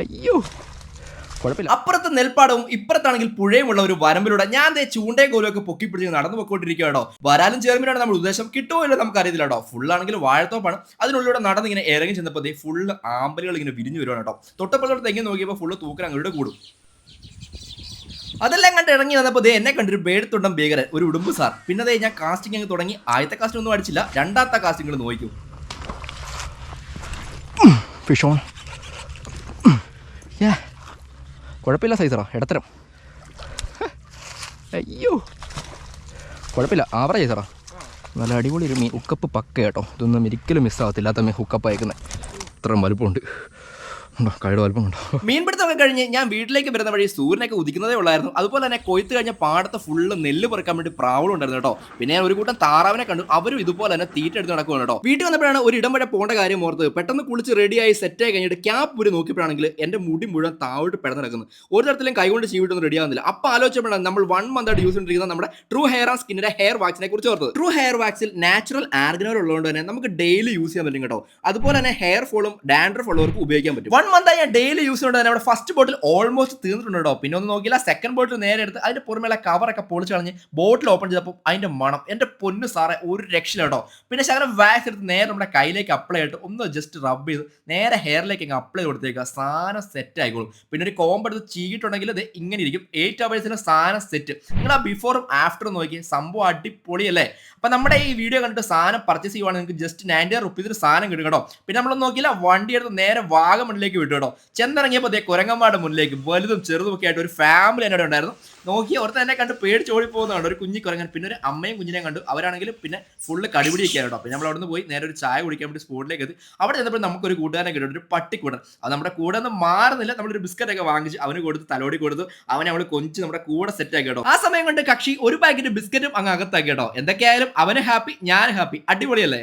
അയ്യോ. കുഴപ്പമില്ല. അപ്പുറത്തെ നെൽപ്പാടവും ഇപ്പുറത്താണെങ്കിൽ പുഴയുമുള്ള ഒരു വരമ്പിലൂടെ ഞാൻ ദേ ചൂണ്ടയും കോലും ഒക്കെ പൊക്കി പിടിച്ച് നടന്നു പോയിക്കൊണ്ടിരിക്കുകയാണോ വരാലും ചേർമിനാണ് നമ്മുടെ ഉദ്ദേശം. കിട്ടുമോ ഇല്ല നമുക്ക് അറിയത്തില്ല കേട്ടോ. ഫുൾ ആണെങ്കിൽ വാഴത്തോപ്പാണ്. അതിനുള്ളിലൂടെ നടന്ന് ഇങ്ങനെ ഇറങ്ങി ചെന്നപ്പോൾ ദേ ഫുള്ള് ആമ്പലുകൾ ഇങ്ങനെ വിരിഞ്ഞു വരുവാണ് കേട്ടോ. തൊട്ടപ്പുറത്തോട്ട് തെങ്ങി നോക്കിയപ്പോൾ ഫുള്ള് തൂക്കൻ അങ്ങോട്ട് കൂടും. അതെല്ലാം കണ്ട് ഇറങ്ങി വന്നപ്പോൾ ദേ എന്നെ കണ്ടൊരു ബേഡത്തുണ്ടം ഭീകരൻ ഒരു ഉടുമ്പ് സാർ. പിന്നെ ദേ ഞാൻ കാസ്റ്റിംഗ് അങ്ങ് തുടങ്ങി. ആദ്യത്തെ കാസ്റ്റിംഗ് ഒന്നും അടിച്ചില്ല. രണ്ടാമത്തെ കാസ്റ്റിംഗ് നോക്കൂ ഫിഷ് ഓൺ യാ കുഴപ്പമില്ല സൈസറാ ഇടത്തരം. അയ്യോ കുഴപ്പമില്ല ആവറ സൈസറാ. നല്ല അടിപൊളി ഒരു മീൻ ഹുക്കപ്പ് പക്ക കേട്ടോ. ഇതൊന്നും ഒരിക്കലും മിസ്സാകത്തില്ലാത്ത മീൻ ഹുക്കപ്പ് അയക്കുന്നത് ഇത്രയും വലുപ്പമുണ്ട്. ഉണ്ടോ? മീൻപിടുത്തമൊക്കെ കഴിഞ്ഞ് ഞാൻ വീട്ടിലേക്ക് വരുന്ന വഴി സൂര്യനൊക്കെ ഉദിക്കുന്നതേ ഉള്ളായിരുന്നു. അതുപോലെ തന്നെ കൊയ്ത്ത് കഴിഞ്ഞ പാടത്ത് ഫുള്ള് നെല്ല് പെറുക്കാൻ വേണ്ടി പ്രാവളും ഉണ്ടായിരുന്നു കേട്ടോ. പിന്നെ ഞാൻ ഒരു കൂട്ടം താറാവിനെ കണ്ടു. അവരും ഇതുപോലെ തന്നെ തീറ്റ എടുത്ത് നടക്കുകയാണ് കേട്ടോ. വീട്ടിൽ വന്നപ്പോഴാണ് ഒരു ഇടം വരെ പോകേണ്ട കാര്യം ഓർത്ത് പെട്ടെന്ന് കുളിച്ച് റെഡിയായി സെറ്റായി കഴിഞ്ഞിട്ട് ക്യാപ്പ് ഒരു നോക്കിയപ്പോഴാണെങ്കിൽ എന്റെ മുടി മുഴുവൻ താഴോട്ട് പെടന്ന് നടക്കുന്നു ഒരു തരത്തിലും കൈകൊണ്ട് ചീവിട്ടൊന്നും റെഡി ആവുന്നില്ല. അപ്പോൾ ആലോചിച്ചപ്പോഴാണ് നമ്മൾ വൺ മന്ത് ആയിട്ട് യൂസ് ചെയ്തിരിക്കുന്ന നമ്മുടെ ട്രൂ ഹെയർ ആൻഡ് സ്കിന്നിന്റെ ഹെയർ വാക്സിനെ കുറിച്ച് ഓർത്തത്. ട്രൂ ഹെയർ വാക്സിൽ നാച്ചുറൽ ആർഗനോൾ ഉള്ളതുകൊണ്ട് തന്നെ നമുക്ക് ഡെയിലി യൂസ് ചെയ്യാൻ പറ്റും കേട്ടോ. അതുപോലെ തന്നെ ഹെയർ ഫോളും ഡാൻഡ്രഫ് ഉള്ളവർക്ക് ഉപയോഗിക്കാൻ പറ്റും. വൺ മന്ത് ഞാൻ ഡെയിലി യൂസ് ചെയ്യുന്നുണ്ട് നമ്മുടെ ഫസ്റ്റ് ബോട്ടിൽ ഓൾമോസ്റ്റ് തീർന്നിട്ടുണ്ട്? കേട്ടോ പിന്നെ ഒന്ന് നോക്കിയില്ല സെക്കൻഡ് ബോട്ടിൽ നേരെ എടുത്ത് അതിന്റെ പുറമേയുള്ള കവറൊക്കെ പൊളിച്ച് കളഞ്ഞ് ബോട്ടിൽ ഓപ്പൺ ചെയ്തപ്പോൾ അതിന്റെ മണം. എന്റെ പൊന്നു സാറേ ഒരു രക്ഷയില്ല കേട്ടോ. പിന്നെ ശകലം വാക്സ് എടുത്ത് നേരെ നമ്മുടെ കയ്യിലേക്ക് അപ്ലൈ ചെയ്തിട്ട് ഒന്ന് ജസ്റ്റ് റബ്ബ് ചെയ്ത് നേരെ ഹെയറിലേക്ക് അങ്ങ് അപ്ലൈ കൊടുത്തേക്കുക. സാധനം സെറ്റ് ആയിക്കോളും. പിന്നെ ഒരു കോമ്പ് എടുത്ത് ചീട്ടുണ്ടെങ്കിൽ അത് ഇങ്ങനെ ഇരിക്കും. എയ്റ്റ് അവേഴ്സിന് സാധനം സെറ്റ് നിങ്ങൾ ആ ബിഫോറും ആഫ്റ്ററും നോക്കി സംഭവം അടിപൊളിയല്ലേ? അപ്പൊ നമ്മുടെ ഈ വീഡിയോ കണ്ടിട്ട് സാധനം പർച്ചേസ് ചെയ്യുവാണെങ്കിൽ നിങ്ങൾക്ക് ജസ്റ്റ് നയന്റി റുപ്പീസിന് സാധനം കിട്ടും കേട്ടോ. പിന്നെ നമ്മൾ നോക്കിയില്ല വണ്ടി എടുത്ത് നേരെ വാഗമണിലേക്ക് വിട്ടു കേട്ടോ. ചെന്നിറങ്ങിയപ്പോൾ ദേ കുരങ്ങന്മാരുടെ മുന്നിലേക്ക് വലുതും ചെറുതും ഒക്കെ ആയിട്ട് ഒരു ഫാമിലി എന്നോട് ഉണ്ടായിരുന്നു. നോക്കി ഓർത്ത് എന്നെ കണ്ട് പേടിച്ച് ഓടി പോകുന്നതാണ് ഒരു കുഞ്ഞി കുരങ്ങൻ പിന്നെ ഒരു അമ്മയും കുഞ്ഞിനെയും കണ്ടു. അവരാണെങ്കിലും പിന്നെ ഫുള്ള് കടിപിടിയൊക്കെയാണ് കേട്ടോ. പിന്നെ നമ്മൾ അവിടെ നിന്ന് പോയി നേരെ ഒരു ചായ കുടിക്കാൻ വേണ്ടി സ്പോട്ടിലേക്ക് എത്തി. അവിടെ ചെന്നപ്പോൾ നമുക്കൊരു കൂട്ടുകാരനെ കിട്ടും ഒരു പട്ടി പട്ടിക്കൂടൻ. അത് നമ്മുടെ കൂടെ നിന്ന് മാറുന്നില്ല. നമ്മളൊരു ബിസ്ക്കറ്റ് ഒക്കെ വാങ്ങിച്ച് അവന് കൊടുത്ത് തലോടി കൊടുത്തു അവനെ അവൾ കൊഞ്ച് നമ്മുടെ കൂടെ സെറ്റ് ആക്കി കേട്ടോ. ആ സമയം കൊണ്ട് കക്ഷി ഒരു പാക്കറ്റ് ബിസ്ക്കറ്റും അങ്ങ് അകത്താക്കി കേട്ടോ. എന്തൊക്കെയായാലും അവന് ഹാപ്പി ഞാൻ ഹാപ്പി അടിപൊളിയല്ലേ?